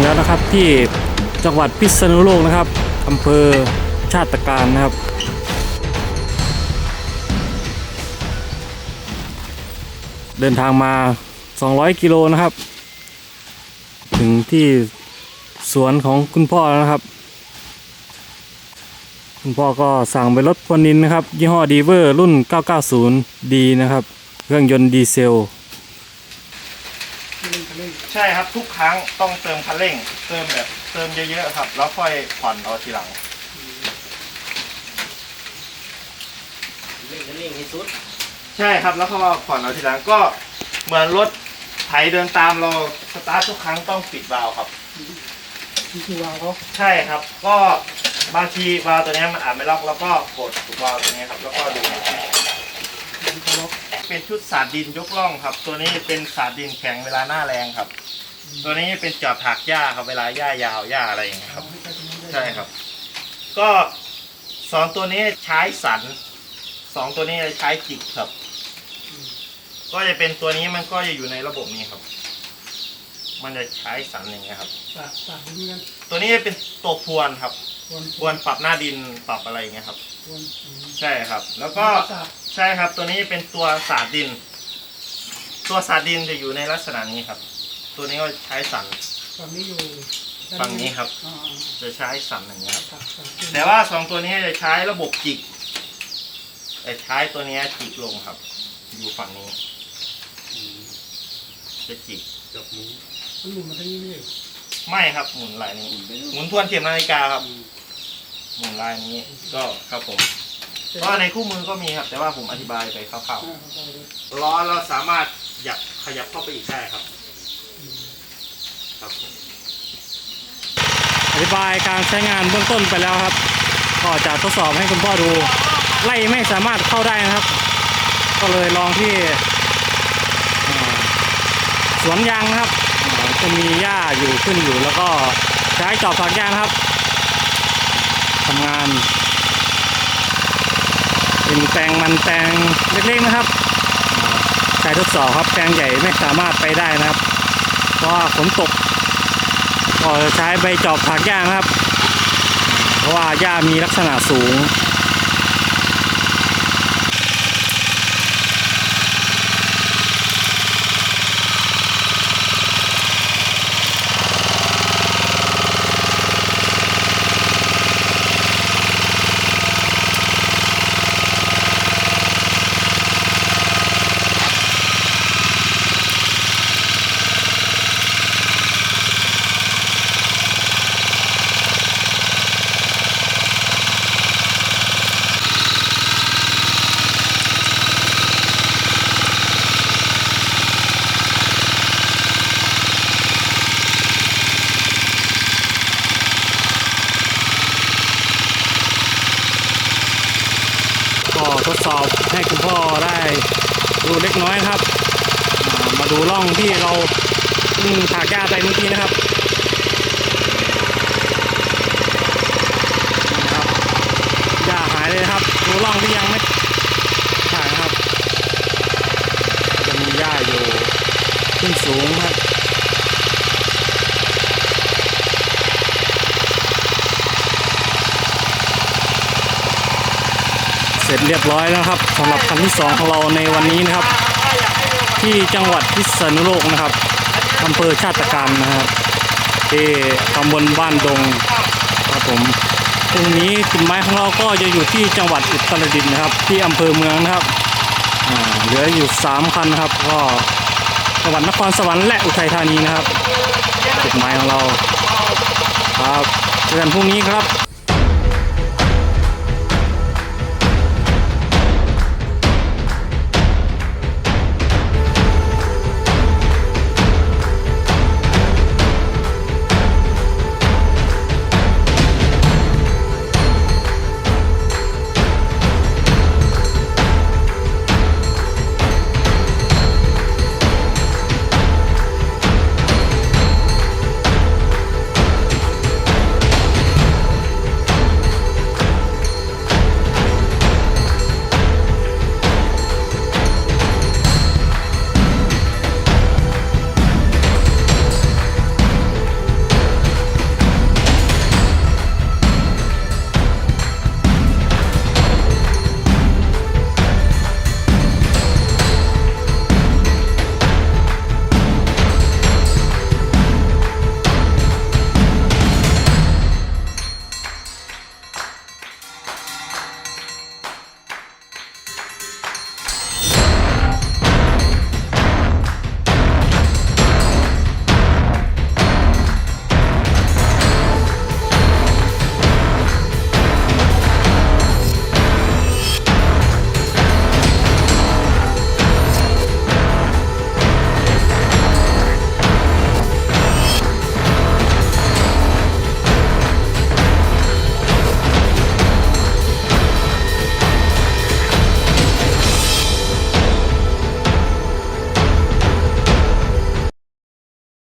งแล้วนะครับที่จังหวัดพิษณุโลกนะครับอำเภอชาติการนะครับ เดินทางมา 200 กิโลนะครับ ถึงที่สวนของคุณพ่อแล้วนะครับ คุณพ่อก็สั่งไปรถพวนนินนะครับ ยี่ห้อดีเวอร์รุ่น 990D นะครับ เครื่องยนต์ดีเซล ใช่ครับทุกครั้งต้องเติมคันเร่ง เติมแบบเติมเยอะๆครับ แล้วค่อยผ่อนเอาทีหลัง เร่งก็เร่งให้สุดใช่ครับแล้วก็ผ่อนเอาทีหลังก็เหมือนรถไถเดินตามเราสตาร์ททุกครั้งต้องปิดวาล์วครับที่วางเขาใช่ครับ ก็บางทีวาล์วตัวเนี้ยมันอาจไม่ล็อกแล้วก็กดวาล์วตัวนี้ครับ แล้วก็ดูเขาล็อก เป็นชุดสาดดินยกล่องครับ ตัวนี้เป็นสาดดินแข็งเวลาหน้าแรงครับ ตัวนี้เป็นจอบถากหญ้าครับเวลาหญ้ายาวหญ้าอะไรอย่างเงี้ยครับ ใช่ครับ ก็สองตัวนี้ใช้สันสองตัวนี้ใช้จิกครับ ก็จะเป็นตัวนี้มันก็จะอยู่ในระบบนี้ครับ มันจะใช้สันอย่างเงี้ยครับสาดสาดดีกันตัวนี้เป็นตัวพวนครับวนพวนปรับหน้าดินปรับอะไรอย่างเงี้ยครับ วนใช่ครับ แล้วก็สาดใช่ครับตัวนี้เป็นตัวสาดดิน ตัวสาดดินจะอยู่ในลักษณะนี้ครับ ตัวนี้ก็ใช้สัน ฝั่งนี้อยู่ฝั่งนี้ครับ อ่าจะใช้สันอย่างเงี้ยครับสาดสาดแต่ว่าสองตัวนี้จะใช้ระบบจิกแต่ใช้ตัวนี้จิกลงครับ อยู่ฝั่งนี้จะจิกจับมือมันหมุนมาทางนี้ไม่ได้ไม่ครับหมุนลายนี้หมุนทวนเข็มนาฬิกาครับหมุ นลายนี้ก็ครับผมก็ในคู่มือก็มีครับ แต่ว่าผมอธิบายไปคร่าวอ่าเข้าไปเลยๆล้อเราสามารถหยับขยับเข้าไปอีกได้ครับ ครับผมอธิบายการใช้งานเบื้องต้นไปแล้วครับ ก็จะทดสอบให้คุณพ่อดู ไล่ไม่สามารถเข้าได้นะครับ ก็เลยลองที่อ่าสวนยางนะครับอ่าจะมีหญ้าอยู่ขึ้นอยู่แล้วก็ใช้จอบถากหญ้านะครับ ทำงาน เป็นแปลงมันแปลงเล็กๆนะครับใช้ทดสอบครับแปลงใหญ่ไม่สามารถไปได้นะครับ เพราะว่าฝนตกก็ใช้ใบจอบถักหญ้านะครับ เพราะว่าหญ้ามีลักษณะสูง สอบให้คุณพ่อได้ดูเล็กน้อยครับามาดูร่องที่เราเพิ่งถากหญ้าไปเมื่อกี้นะครับนะครับหญ้าหายเลยครับ ดูร่องที่ยังไม่ถากนะครับจะมีหญ้าอยู่ขึ้นสูงครับ สร็จเรียบร้อยแล้วครับสำหรับคันที่สองของเราในวันนี้นะครับ ที่จังหวัดพิษณุโลกนะครับอำเภอชาติการนะครับที่ตำบลบ้านดงครับผมพรุ่งนี้จุดหมายของเราก็จะอยู่ที่จังหวัดอุตรดิตถ์นะครับ ที่อำเภอเมืองนะครับเหลืออยู่สามคันนะครับ ก็จังหวัดนครสวรรค์และอุทัยธานีนะครับจุดหมายของเราครับเจอกันพรุ่งนี้ครับ